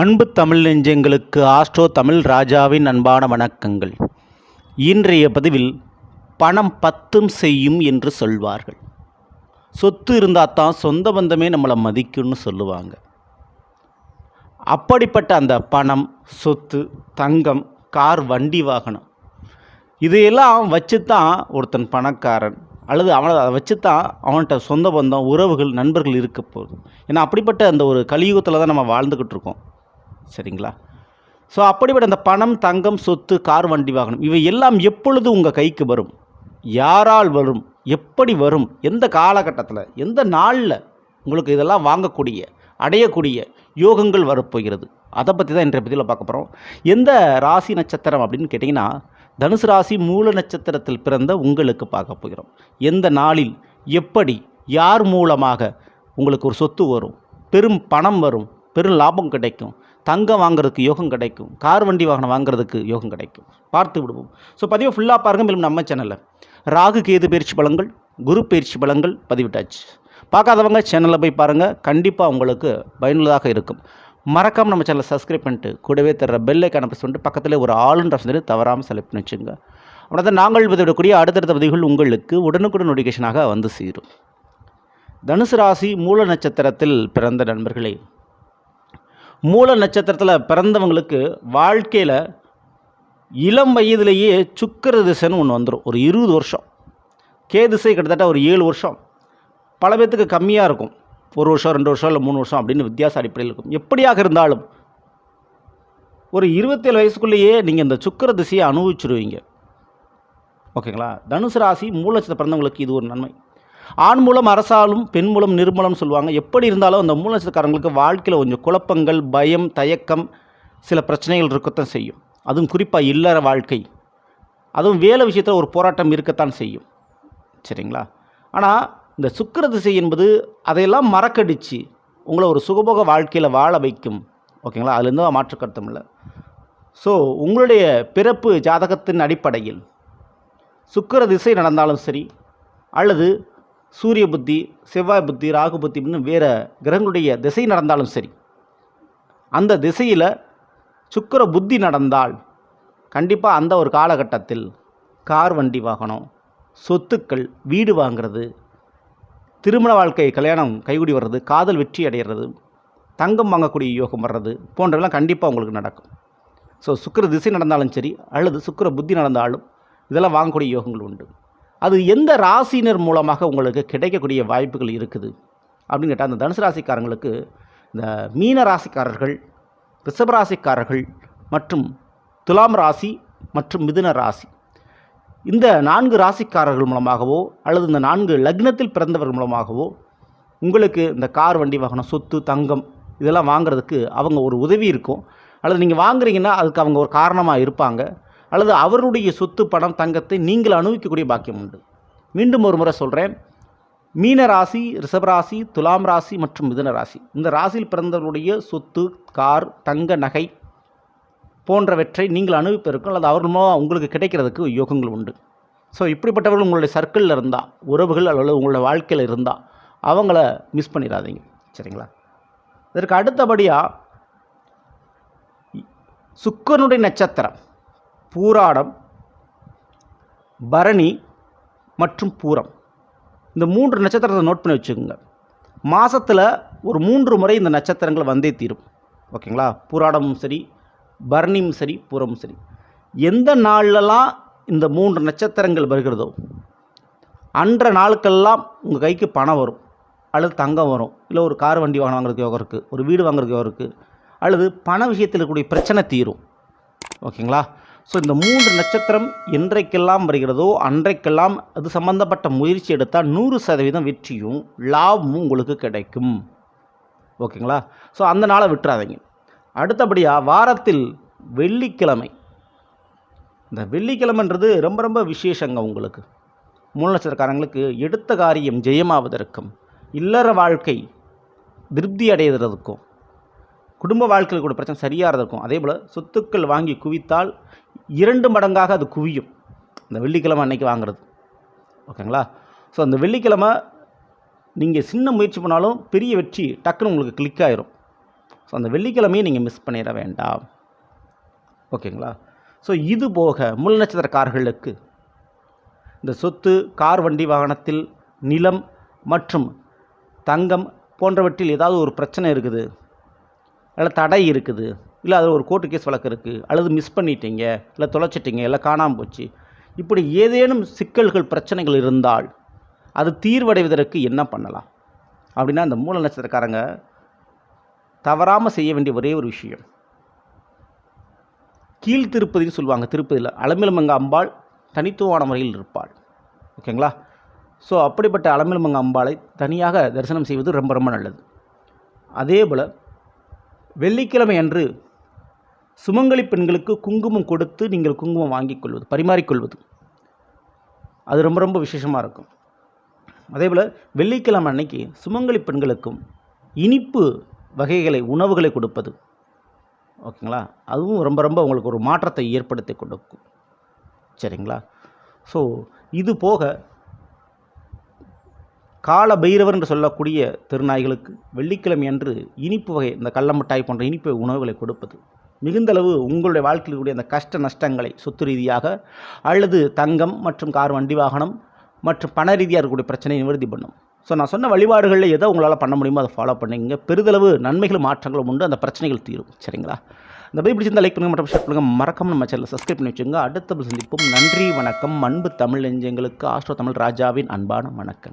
அன்பு தமிழ் நெஞ்சங்களுக்கு ஆஸ்ட்ரோ தமிழ் ராஜாவின் அன்பான வணக்கங்கள். இன்றைய பதிவில் பணம் பத்தும் செய்யும் என்று சொல்வார்கள். சொத்து இருந்தால் தான் சொந்த பந்தமே நம்மளை மதிக்கும்னு சொல்லுவாங்க. அப்படிப்பட்ட அந்த பணம் சொத்து தங்கம் கார் வண்டி வாகனம் இதையெல்லாம் வச்சு தான் ஒருத்தன் பணக்காரன் அல்லது அவனை அதை வச்சு தான் அவன்கிட்ட சொந்த பந்தம் உறவுகள் நண்பர்கள் இருக்க போகுது ஏன்னா அப்படிப்பட்ட அந்த ஒரு கலியுகத்தில் தான் நம்ம வாழ்ந்துக்கிட்டு இருக்கோம். சரிங்களா? ஸோ அப்படிப்பட்ட அந்த பணம் தங்கம் சொத்து கார் வண்டி வாகனம் இவை எல்லாம் எப்பொழுது உங்கள் கைக்கு வரும்? யாரால் வரும்? எப்படி வரும்? எந்த காலகட்டத்தில்? எந்த நாளில் உங்களுக்கு இதெல்லாம் வாங்கக்கூடிய அடையக்கூடிய யோகங்கள் வரப்போகிறது? அதை பற்றி தான் இன்றைய பதிவில் பார்க்க போகிறோம் எந்த ராசி நட்சத்திரம் அப்படின்னு கேட்டிங்கன்னா தனுசு ராசி மூல நட்சத்திரத்தில் பிறந்த உங்களுக்கு பார்க்க போகிறோம். எந்த நாளில் எப்படி யார் மூலமாக உங்களுக்கு ஒரு சொத்து வரும்? பெரும் பணம் வரும் பெரும் லாபம் கிடைக்கும். தங்கம் வாங்குறதுக்கு யோகம் கிடைக்கும். கார் வண்டி வாகனம் வாங்குறதுக்கு யோகம் கிடைக்கும். பார்த்து விடுவோம். ஸோ பதிவை ஃபுல்லாக பாருங்கள் மேலும் நம்ம சேனலில் ராகு கேது பயிற்சி பலங்கள் குரு பயிற்சி பலங்கள் பதிவிட்டாச்சு. பார்க்காதவங்க சேனலில் போய் பாருங்கள் கண்டிப்பாக உங்களுக்கு பயனுள்ளதாக இருக்கும். மறக்காமல் நம்ம சேனலை சப்ஸ்கிரைப் பண்ணிட்டு கூடவே தர்ற பெல் ஐக்கான ப்ரெஸ் பண்ணிட்டு பக்கத்தில் ஒரு ஆளுன்ற ஆப்ஷன் தவறாமல் செலக்ட் பண்ணி வச்சுங்க. அப்படின்னா தான் நாங்கள் பதிவிடக்கூடிய அடுத்தடுத்த பதிவுகள் உங்களுக்கு உடனுக்குடன் நோட்டிஃபிகேஷனாக வந்து சேரும். தனுசு ராசி மூல நட்சத்திரத்தில் பிறந்த நண்பர்களே மூல நட்சத்திரத்தில் பிறந்தவங்களுக்கு வாழ்க்கையில் இளம் வயதிலேயே சுக்கர திசைன்னு ஒன்று வந்துடும் ஒரு இருபது வருஷம். கே திசை கிட்டத்தட்ட ஒரு ஏழு வருஷம். பல பேர்த்துக்கு கம்மியாக இருக்கும். ஒரு வருஷம் ரெண்டு வருஷம் இல்லை மூணு வருஷம் அப்படின்னு வித்தியாச அடிப்படையில் இருக்கும். எப்படியாக இருந்தாலும் ஒரு இருபத்தேழு வயசுக்குள்ளேயே நீங்கள் இந்த சுக்கர திசையை அனுபவிச்சிருவீங்க. ஓகேங்களா? தனுசு ராசி மூலச்சத்தை பிறந்தவங்களுக்கு இது ஒரு நன்மை. ஆண் மூலம் அரசாலும் பெண் மூலம் நிர்மலம் சொல்லுவாங்க. எப்படி இருந்தாலும் அந்த மூலச்சத்துக்காரங்களுக்கு வாழ்க்கையில் கொஞ்சம் குழப்பங்கள் பயம் தயக்கம் சில பிரச்சனைகள் இருக்கத்தான் செய்யும். அதுவும் குறிப்பாக இல்லற வாழ்க்கை. அதுவும் வேலை விஷயத்தில் ஒரு போராட்டம் இருக்கத்தான் செய்யும். சரிங்களா? ஆனால் இந்த சுக்கிர திசை என்பது அதையெல்லாம் மறக்கடிச்சு உங்களை ஒரு சுகபோக வாழ்க்கையில் வாழ வைக்கும். ஓகேங்களா? அதுலேருந்து மாற்று கருத்தும் இல்லை. ஸோ உங்களுடைய பிறப்பு ஜாதகத்தின் அடிப்படையில் சுக்கிர திசை நடந்தாலும் சரி அல்லது சூரிய புத்தி செவ்வாய் புத்தி ராகு புத்தி அப்படின்னு வேறு கிரகங்களுடைய திசை நடந்தாலும் சரி. அந்த திசையில் சுக்கிர புத்தி நடந்தால் கண்டிப்பாக அந்த ஒரு காலகட்டத்தில் கார் வண்டி வாகனம் சொத்துக்கள் வீடு வாங்கிறது திருமண வாழ்க்கை கல்யாணம் கைகூடி வர்றது காதல் வெற்றி அடைகிறது தங்கம் வாங்கக்கூடிய யோகம் வர்றது போன்றவெல்லாம் கண்டிப்பாக உங்களுக்கு நடக்கும். ஸோ சுக்கிர திசை நடந்தாலும் சரி அல்லது சுக்கிர புத்தி நடந்தாலும் இதெல்லாம் வாங்கக்கூடிய யோகங்கள் உண்டு. அது எந்த ராசினர் மூலமாக உங்களுக்கு கிடைக்கக்கூடிய வாய்ப்புகள் இருக்குது? அப்படின்னு கேட்டால் அந்த தனுசு ராசிக்காரங்களுக்கு இந்த மீன ராசிக்காரர்கள் ரிஷப ராசிக்காரர்கள் மற்றும் துலாம் ராசி மற்றும் மிதுன ராசி இந்த நான்கு ராசிக்காரர்கள் மூலமாகவோ அல்லது இந்த நான்கு லக்னத்தில் பிறந்தவர்கள் மூலமாகவோ உங்களுக்கு இந்த கார் வண்டி வாகனம் சொத்து தங்கம் இதெல்லாம் வாங்குறதுக்கு அவங்க ஒரு உதவி இருக்கும். அல்லது நீங்கள் வாங்குறீங்கன்னா அதுக்கு அவங்க ஒரு காரணமாக இருப்பாங்க. அல்லது அவருடைய சொத்து பணம் தங்கத்தை நீங்கள் அனுபவிக்கக்கூடிய பாக்கியம் உண்டு. மீண்டும் ஒரு முறை சொல்கிறேன் மீன ராசி ரிஷபராசி துலாம் ராசி மற்றும் மிதுன ராசி. இந்த ராசியில் பிறந்தவருடைய சொத்து கார் தங்க நகை போன்றவற்றை நீங்கள் அனுபவிப்பதற்கும் அல்லது அவர்கள் மூலமாக உங்களுக்கு கிடைக்கிறதுக்கு யோகங்கள் உண்டு. ஸோ இப்படிப்பட்டவர்கள் உங்களுடைய சர்க்கிளில் இருந்தால் உறவுகள் அல்லது உங்களுடைய வாழ்க்கையில் இருந்தால் அவங்கள மிஸ் பண்ணிடாதீங்க. சரிங்களா? இதற்கு அடுத்தபடியாக சுக்கரனுடைய நட்சத்திரம். பூராடம் பரணி மற்றும் பூரம். இந்த மூன்று நட்சத்திரத்தை நோட் பண்ணி வச்சுக்கோங்க. மாதத்தில் ஒரு மூன்று முறை இந்த நட்சத்திரங்கள் வந்தே தீரும். ஓகேங்களா? பூராடமும் சரி பரணியும் சரி பூரமும் சரி. எந்த நாள்லலாம் இந்த மூன்று நட்சத்திரங்கள் வருகிறதோ அன்ற நாளுக்கெல்லாம் உங்கள் கைக்கு பணம் வரும். அல்லது தங்கம் வரும். இல்லை ஒரு கார் வண்டி வாகனம் வாங்குறதுக்கு யோகம் இருக்குது ஒரு வீடு வாங்குறதுக்கு யோகம் இருக்குது அல்லது பண விஷயத்தில் இருக்கக்கூடிய பிரச்சனை தீரும். ஓகேங்களா? ஸோ இந்த மூன்று நட்சத்திரம் என்றைக்கெல்லாம் வருகிறதோ அன்றைக்கெல்லாம் அது சம்பந்தப்பட்ட முயற்சி எடுத்தால் நூறு சதவீதம் வெற்றியும் லாபமும் உங்களுக்கு கிடைக்கும். ஓகேங்களா? ஸோ அந்த நாளை விட்டுறாதீங்க. அடுத்தபடியாக வாரத்தில் வெள்ளிக்கிழமை. இந்த வெள்ளிக்கிழமைன்றது ரொம்ப ரொம்ப விசேஷங்க உங்களுக்கு. மூணு நட்சத்திரக்காரங்களுக்கு எடுத்த காரியம் ஜெயமாவதற்கும் இல்லற வாழ்க்கை திருப்தி அடைகிறதுக்கும் குடும்ப வாழ்க்கையில் கூட பிரச்சனை சரியாகிறதுக்கும் அதே போல் சொத்துக்கள் வாங்கி குவித்தால் இரண்டு மடங்காக அது குவியும். இந்த வெள்ளிக்கிழமை அன்னைக்கு வாங்குறது. ஓகேங்களா? ஸோ அந்த வெள்ளிக்கிழமை நீங்கள் சின்ன முயற்சி பண்ணாலும் பெரிய வெற்றி டக்குன்னு உங்களுக்கு கிளிக் ஆயிரும். ஸோ அந்த வெள்ளிக்கிழமையை நீங்கள் மிஸ் பண்ணிட வேண்டாம். ஓகேங்களா? ஸோ இது போக முள் நட்சத்திரக்காரர்களுக்கு இந்த சொத்து கார் வண்டி வாகனத்தில் நிலம் மற்றும் தங்கம் போன்றவற்றில் ஏதாவது ஒரு பிரச்சனை இருக்குது. இல்லை தடை இருக்குது. இல்லை அது ஒரு கோர்ட்டு கேஸ் வழக்கு இருக்குது அல்லது மிஸ் பண்ணிட்டீங்க இல்லை தொலைச்சிட்டிங்க இல்லை காணாமல் போச்சு. இப்படி ஏதேனும் சிக்கல்கள் பிரச்சனைகள் இருந்தால் அது தீர்வடைவதற்கு என்ன பண்ணலாம்? அப்படின்னா அந்த மூல நட்சத்திரக்காரங்க தவறாமல் செய்ய வேண்டிய ஒரே ஒரு விஷயம். கீழ் திருப்பதின்னு சொல்லுவாங்க திருப்பதியில். அலமிலமங்க அம்பாள் தனித்துவமான முறையில் இருப்பாள். ஓகேங்களா? ஸோ அப்படிப்பட்ட அலமிலமங்க அம்பாளை தனியாக தரிசனம் செய்வது ரொம்ப ரொம்ப நல்லது. அதே போல் வெள்ளிக்கிழமை அன்று சுமங்கலி பெண்களுக்கு குங்குமம் கொடுத்து நீங்கள் குங்குமம் வாங்கிக் கொள்வது பரிமாறிக்கொள்வது அது ரொம்ப ரொம்ப விசேஷமாக இருக்கும். அதே போல் வெள்ளிக்கிழமை அன்னைக்கு சுமங்கலி பெண்களுக்கும் இனிப்பு வகைகளை உணவுகளை கொடுப்பது. ஓகேங்களா? அதுவும் ரொம்ப ரொம்ப உங்களுக்கு ஒரு மாற்றத்தை ஏற்படுத்தி கொடுக்கும். சரிங்களா? ஸோ இது போக கால பைரவர் என்று சொல்லக்கூடிய திருநாய்களுக்கு வெள்ளிக்கிழமை அன்று இனிப்பு வகை இந்த கடல மிட்டாய் போன்ற இனிப்பு உணவுகளை கொடுப்பது. மிகுந்தளவு உங்களுடைய வாழ்க்கையில் கூடிய அந்த கஷ்ட நஷ்டங்களை சொத்து ரீதியாக அல்லது தங்கம் மற்றும் கார் வண்டி வாகனம் மற்றும் பண ரீதியாக இருக்கக்கூடிய பிரச்சனையை நிவர்த்தி பண்ணும். ஸோ நான் சொன்ன வழிபாடுகளில் எதை உங்களால் பண்ண முடியுமோ அதை ஃபாலோ பண்ணிங்க பெரிதளவு நன்மைகளும் மாற்றங்களும் உண்டு. அந்த பிரச்சனைகள் தீரும். சரிங்களா? இந்த பை பிடிச்சிருந்த லைக் பண்ணுங்கள் மற்றும் ஷேர் பண்ணுங்கள் மறக்காம நம்ம சேனலை சப்ஸ்கிரைப் பண்ணி வச்சுங்க அடுத்த சந்திப்போம். நன்றி வணக்கம். அன்பு தமிழ் நெஞ்சங்களுக்கு ஆஸ்ட்ரோ தமிழ் ராஜாவின் அன்பான வணக்கம்